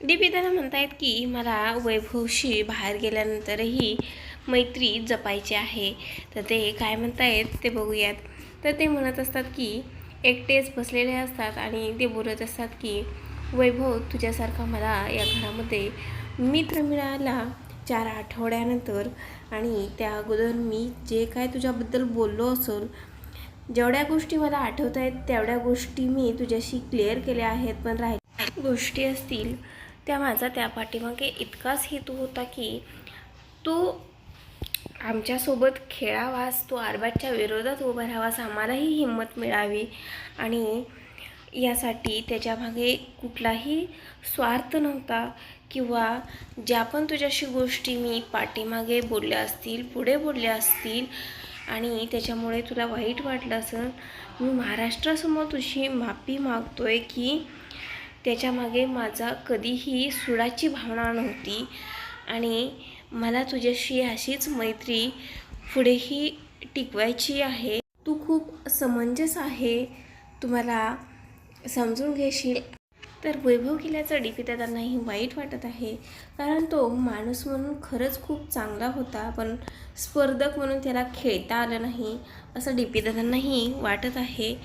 D दादा म्हणतायत की मला वैभवशी बाहेर गेल्यानंतरही मैत्री जपायची आहे. तर ते काय म्हणतायत ते बघूयात. तर ते म्हणत असतात की एकटेच बसलेले असतात आणि ते बोलत असतात की वैभव तुझ्यासारखा मला या घरामध्ये मित्र मिळाला चार आठवड्यानंतर आणि त्या अगोदर मी जे काय तुझ्याबद्दल बोललो असेल जेवढ्या गोष्टी मला आठवत आहेत तेवढ्या गोष्टी मी तुझ्याशी क्लिअर केल्या आहेत पण राहिल्या गोष्टी असतील त्या माझा त्या पाठीमागे इतकाच हेतू होता की तो आमच्यासोबत खेळावास तो आरबाजच्या विरोधात उभा राहावास आम्हालाही हिंमत मिळावी. आणि यासाठी त्याच्यामागे कुठलाही स्वार्थ नव्हता किंवा ज्या पण तुझ्याशी गोष्टी मी पाठीमागे बोलल्या असतील पुढे बोलल्या असतील आणि त्याच्यामुळे तुला वाईट वाटलं असेल मी महाराष्ट्रासमोर तुझी माफी मागतो आहे की त्याच्यामागे माझा कधीही सुडाची भावना नव्हती. आणि मला तुझ्याशी अशीच मैत्री पुढेही टिकवायची आहे. तू खूप समंजस आहे. तुम्हाला समजून घेशील. तर वैभव केल्याचं डी पी दादांनाही वाईट वाटत आहे. कारण तो माणूस म्हणून खरंच खूप चांगला होता पण स्पर्धक म्हणून त्याला खेळता आलं नाही असं डी पी दादांनाही वाटत आहे.